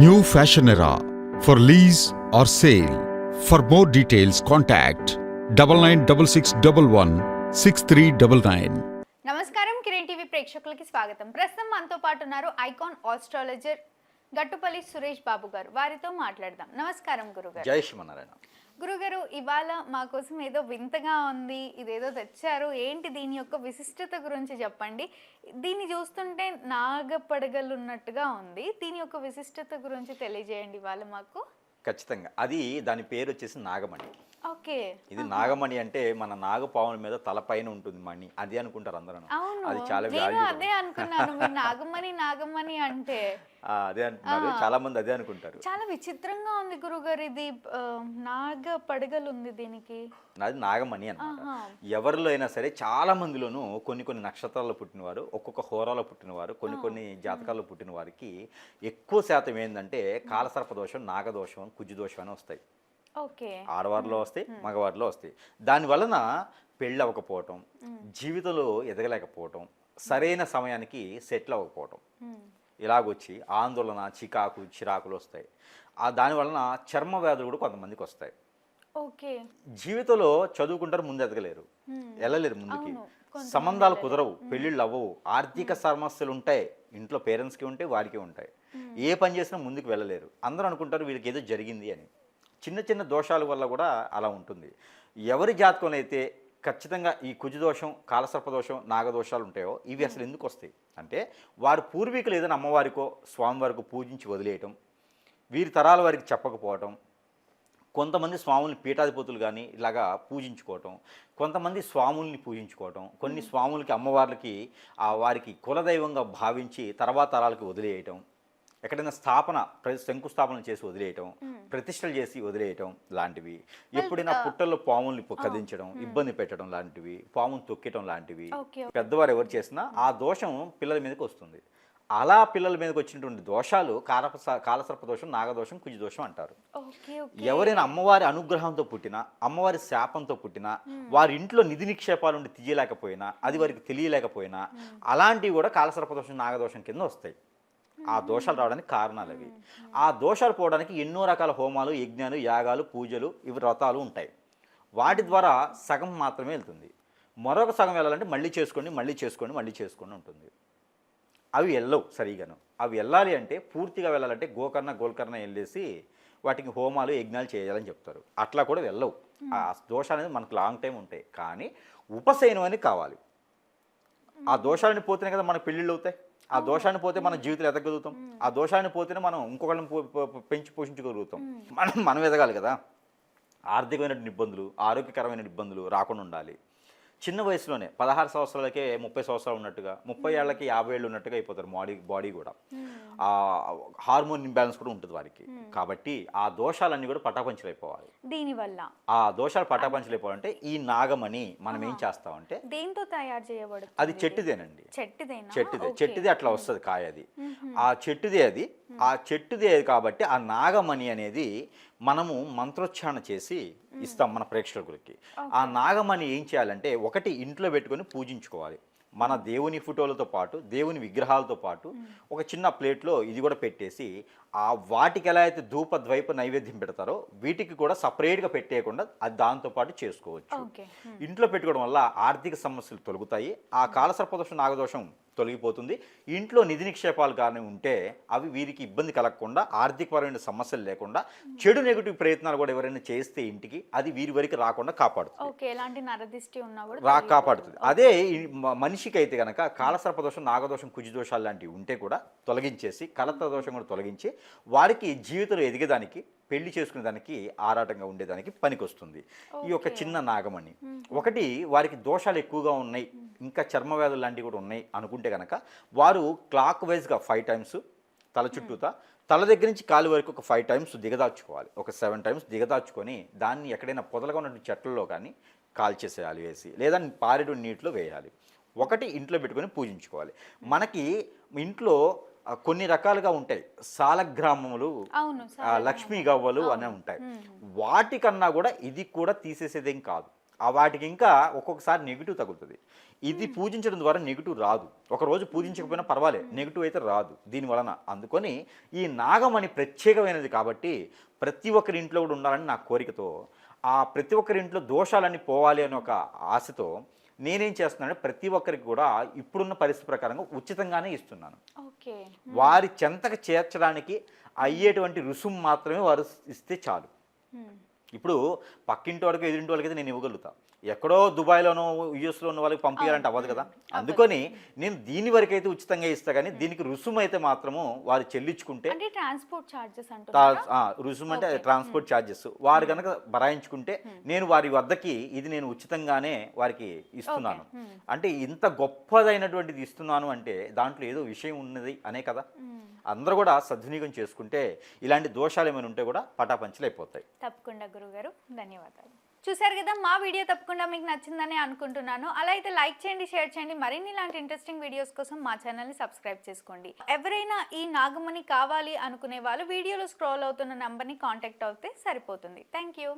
New fashion era for lease or sale for more details contact double nine double six double one six three double nine నమస్కారం Kiran TV ప్రేక్షకులకి స్వాగతం. ప్రస్తుతం మనతో పాటు ఉన్నారు icon astrologer Gattupalli Suresh Babu గారు వారితో మాట్లాడదాం. నమస్కారం గురుగారు. జై శ్రీమన్నారాయణ. గురుగారు ఇవాళ మా కోసం ఏదో వింతగా ఉంది ఇదేదో తెచ్చారు. ఏంటి దీని యొక్క విశిష్టత గురించి చెప్పండి. దీన్ని చూస్తుంటే నాగపడగలు ఉన్నట్టుగా ఉంది. దీని యొక్క విశిష్టత గురించి తెలియజేయండి ఇవాళ మాకు. ఖచ్చితంగా. అది దాని పేరు వచ్చేసి నాగమణి. ఓకే. ఇది నాగమణి అంటే మన నాగపావుల మీద తలపైన ఉంటుంది మణి. అది అనుకుంటారు అందరూ అది చాలా నేను అదే అనుకున్నాను. మీరు నాగమణి నాగమణి అంటే. అదే అంటున్నారు చాలా మంది అదే అనుకుంటారు. చాలా విచిత్రంగా ఉంది గురుగారు ఇది. నాగ పడగలు ఉంది దీనికి. అది నాగమణి అన్నమాట. ఆహా. ఎవరిలో అయినా సరే చాలా మందిలోనూ కొన్ని కొన్ని నక్షత్రాల్లో పుట్టినవారు ఒక్కొక్క హోరాలో పుట్టినవారు కొన్ని కొన్ని జాతకాల్లో పుట్టిన వారికి ఎక్కువ శాతం ఏంటంటే కాలసర్ప దోషం నాగదోషం కుజు దోషం అని వస్తాయి. ఆడవారిలో వస్తాయి మగవారిలో వస్తాయి. దాని వలన పెళ్ళి అవ్వకపోవటం జీవితంలో ఎదగలేకపోవటం సరైన సమయానికి సెటిల్ అవ్వకపోవటం ఇలాగొచ్చి ఆందోళన చికాకు చిరాకులు వస్తాయి. ఆ దాని వలన చర్మ వ్యాధులు కూడా కొంతమందికి వస్తాయి. ఓకే. జీవితంలో చదువుకుంటారు ముందు ఎదగలేరు. వెళ్ళలేరు ముందుకి. సంబంధాలు కుదరవు పెళ్ళిళ్ళు అవ్వవు. ఆర్థిక సమస్యలు ఉంటాయి ఇంట్లో పేరెంట్స్కి ఉంటాయి వారికి ఉంటాయి. ఏ పని చేసినా ముందుకు వెళ్ళలేరు. అందరూ అనుకుంటారు వీళ్ళకి ఏదో జరిగింది అని. చిన్న చిన్న దోషాల వల్ల కూడా అలా ఉంటుంది. ఎవరి జాతకం అయితే ఖచ్చితంగా ఈ కుజు దోషం కాలసర్ప దోషం నాగదోషాలు ఉంటాయో ఇవి అసలు ఎందుకు వస్తాయి? అంటే వారి పూర్వీకులు ఏదైనా అమ్మవారికో స్వామివారికో పూజించి వదిలేయటం వీరి తరాల వారికి చెప్పకపోవటం కొంతమంది స్వాముల్ని పీఠాధిపతులు కానీ ఇలాగా పూజించుకోవటం కొంతమంది స్వాముల్ని పూజించుకోవటం కొన్ని స్వాములకి అమ్మవార్లకి ఆ వారికి కులదైవంగా భావించి తర్వాత తరాలకి వదిలేయటం ఎక్కడైనా స్థాపన ప్ర- శంకుస్థాపన చేసి వదిలేయటం ప్రతిష్టలు చేసి వదిలేయటం లాంటివి ఎప్పుడైనా పుట్టల్లో పాముల్ని కదించడం ఇబ్బంది పెట్టడం లాంటివి పాముని తొక్కటం లాంటివి పెద్దవారు ఎవరు చేసినా ఆ దోషం పిల్లల మీదకి వస్తుంది. అలా పిల్లల మీదకి వచ్చినటువంటి దోషాలు కారప కాలసర్ప దోషం నాగదోషం కుజు దోషం అంటారు. ఎవరైనా అమ్మవారి అనుగ్రహంతో పుట్టినా అమ్మవారి శాపంతో పుట్టినా వారి ఇంట్లో నిధి నిక్షేపాలు ఉండి తీయలేకపోయినా అది వారికి తెలియలేకపోయినా అలాంటివి కూడా కాలసర్పదోషం నాగదోషం కింద వస్తాయి. ఆ దోషాలు రావడానికి కారణాలు అవి. ఆ దోషాలు పోవడానికి ఎన్నో రకాల హోమాలు యజ్ఞాలు యాగాలు పూజలు ఇవి వ్రతాలు ఉంటాయి. వాటి ద్వారా సగం మాత్రమే వెళ్తుంది. మరొక సగం వెళ్ళాలంటే మళ్ళీ చేసుకోండి మళ్ళీ చేసుకోండి మళ్ళీ చేసుకోండి ఉంటుంది. అవి వెళ్ళవు సరిగాను. అవి వెళ్ళాలి అంటే పూర్తిగా వెళ్ళాలంటే గోకర్ణ గోల్కర్ణ వెళ్ళేసి వాటికి హోమాలు యజ్ఞాలు చేయాలని చెప్తారు. అట్లా కూడా వెళ్ళవు. ఆ దోషాలు అనేది మనకు లాంగ్ టైం ఉంటాయి. కానీ ఉపశయనం అని కావాలి. ఆ దోషాలని పోతేనే కదా మన పెళ్ళిళ్ళు అవుతాయి. ఆ దోషాన్ని పోతే మన జీవితాలు ఎదగలుగుతాం. ఆ దోషాన్ని పోతేనే మనం ఇంకొకళ్ళని పెంచి పోషించగలుగుతాం. మనం మనం ఎదగాలి కదా. ఆర్థికమైన ఇబ్బందులు ఆరోగ్యకరమైన ఇబ్బందులు రాకుండా ఉండాలి. చిన్న వయసులోనే పదహారు సంవత్సరాలకే ముప్పై సంవత్సరాలు ఉన్నట్టుగా ముప్పై ఏళ్ళకి యాభై ఏళ్ళు ఉన్నట్టుగా అయిపోతారు బాడీ బాడీ కూడా. ఆ హార్మోన్ ఇంబ్యాలెన్స్ కూడా ఉంటుంది వారికి. కాబట్టి ఆ దోషాలన్నీ కూడా పటాపంచలు అయిపోవాలి దీని వల్ల ఆ దోషాలు పటాపంచలు అయిపోవాలంటే ఈ నాగమణి మనం ఏం చేస్తామంటే దేంతో తయారు చేయబడుతుంది? అది చెట్టుదేనండి. చెట్టుదేనా? చెట్టుదే. ఓకే. చెట్టుది అట్లా వస్తుంది కాయ అది. ఆ చెట్టుదే అది. ఆ చెట్టుదే కాబట్టి ఆ నాగమణి అనేది మనము మంత్రోచ్చారణ చేసి ఇస్తాం మన ప్రేక్షకులకి ఆ నాగమణి ఏం చేయాలంటే ఒకటి ఇంట్లో పెట్టుకొని పూజించుకోవాలి. మన దేవుని ఫోటోలతో పాటు దేవుని విగ్రహాలతో పాటు ఒక చిన్న ప్లేట్లో ఇది కూడా పెట్టేసి ఆ వాటికి ఎలా అయితే ధూప ద్వైప నైవేద్యం పెడతారో వీటికి కూడా సపరేట్గా పెట్టేయకుండా అది దాంతో పాటు చేసుకోవచ్చు. ఇంట్లో పెట్టుకోవడం వల్ల ఆర్థిక సమస్యలు తొలగుతాయి. ఆ కాలసర్పదోషం నాగదోషం తొలగిపోతుంది. ఇంట్లో నిధి నిక్షేపాలు కానీ ఉంటే అవి వీరికి ఇబ్బంది కలగకుండా ఆర్థికపరమైన సమస్యలు లేకుండా చెడు నెగిటివ్ ప్రయత్నాలు కూడా ఎవరైనా చేస్తే ఇంటికి అది వీరి వరకు రాకుండా కాపాడుతుంది. ఎలాంటి నరదిష్టి ఉన్నా కూడా. కాపాడుతుంది. అదే మనిషికి అయితే కనుక కాలసర్పదోషం నాగదోషం కుజదోషాలు లాంటివి ఉంటే కూడా తొలగించేసి కలత్ర దోషం కూడా తొలగించి వారికి జీవితంలో ఎదిగేదానికి పెళ్ళి చేసుకునే దానికి ఆరాటంగా ఉండేదానికి పనికొస్తుంది. ఈ యొక్క చిన్న నాగమణి. ఒకటి వారికి దోషాలు ఎక్కువగా ఉన్నాయి ఇంకా చర్మ వ్యాధులు లాంటివి కూడా ఉన్నాయి అనుకుంటే కనుక వారు క్లాక్ వైజ్గా ఫైవ్ టైమ్స్ తల చుట్టూతా తల దగ్గర నుంచి కాలు వరకు ఒక ఫైవ్ టైమ్స్ దిగదార్చుకోవాలి ఒక సెవెన్ టైమ్స్ దిగదార్చుకొని దాన్ని ఎక్కడైనా పొదలుగా ఉన్నటువంటి చెట్లలో కానీ కాల్చేసేయాలి వేసి లేదా పారెడు నీటిలో వేయాలి. ఒకటి ఇంట్లో పెట్టుకొని పూజించుకోవాలి. మనకి ఇంట్లో కొన్ని రకాలుగా ఉంటాయి. సాలగ్రామములు లక్ష్మీ గవ్వలు అనే ఉంటాయి. వాటికన్నా కూడా ఇది కూడా తీసేసేదేం కాదు. ఆ వాటికి ఇంకా ఒక్కొక్కసారి నెగిటివ్ తగులుతుంది. ఇది పూజించడం ద్వారా నెగిటివ్ రాదు. ఒక రోజు పూజించకపోయినా పర్వాలేదు నెగిటివ్ అయితే రాదు దీని వలన. అందుకొని ఈ నాగమణి ప్రత్యేకమైనది కాబట్టి ప్రతి ఒక్కరి ఇంట్లో కూడా ఉండాలని నా కోరికతో ఆ ప్రతి ఒక్కరి ఇంట్లో దోషాలన్నీ పోవాలి అనే ఒక ఆశతో నేనేం చేస్తున్నానంటే ప్రతి ఒక్కరికి కూడా ఇప్పుడున్న పరిస్థితి ప్రకారంగా ఉచితంగానే ఇస్తున్నాను. వారి చెంతకు చేర్చడానికి అయ్యేటువంటి రుసుము మాత్రమే వారు ఇస్తే చాలు. ఇప్పుడు పక్కింటి వాళ్ళకి ఎదురింటి వాళ్ళకి అయితే నేను ఇవ్వగలుగుతా. ఎక్కడో దుబాయ్లోనో యూఎస్లో ఉన్న వాళ్ళకి పంపించాలంటే అవ్వదు కదా? అందుకని నేను దీని వరకు అయితే ఉచితంగా ఇస్తా కానీ దీనికి రుసుము అయితే మాత్రము వారు చెల్లించుకుంటే అంటే ట్రాన్స్పోర్ట్ ఆ, రుసుము అంటే ట్రాన్స్పోర్ట్ ఛార్జెస్ వారు కనుక భరాయించుకుంటే నేను వారి వద్దకి ఇది నేను ఉచితంగానే వారికి ఇస్తున్నాను. అంటే ఇంత గొప్పదైనటువంటిది ఇస్తున్నాను అంటే దాంట్లో ఏదో విషయం ఉన్నది అనే కదా? అందరూ కూడా సద్వినియోగం చేసుకుంటే ఇలాంటి దోషాలు ఏమైనా ఉంటే కూడా పటాపంచలు అయిపోతాయి తప్పకుండా గురుగారు ధన్యవాదాలు. చూసారు కదా మా వీడియో తప్పకుండా మీకు నచ్చిందని అనుకుంటున్నాను. అలా అయితే లైక్ చేయండి షేర్ చేయండి మరిన్ని ఇలాంటి ఇంట్రెస్టింగ్ వీడియోస్ కోసం మా ఛానల్ని సబ్స్క్రైబ్ చేసుకోండి. ఎవరైనా ఈ నాగమణి కావాలి అనుకునే వాళ్ళు వీడియోలో స్క్రోల్ అవుతున్న నంబర్ని కాంటాక్ట్ అవుతే సరిపోతుంది. Thank you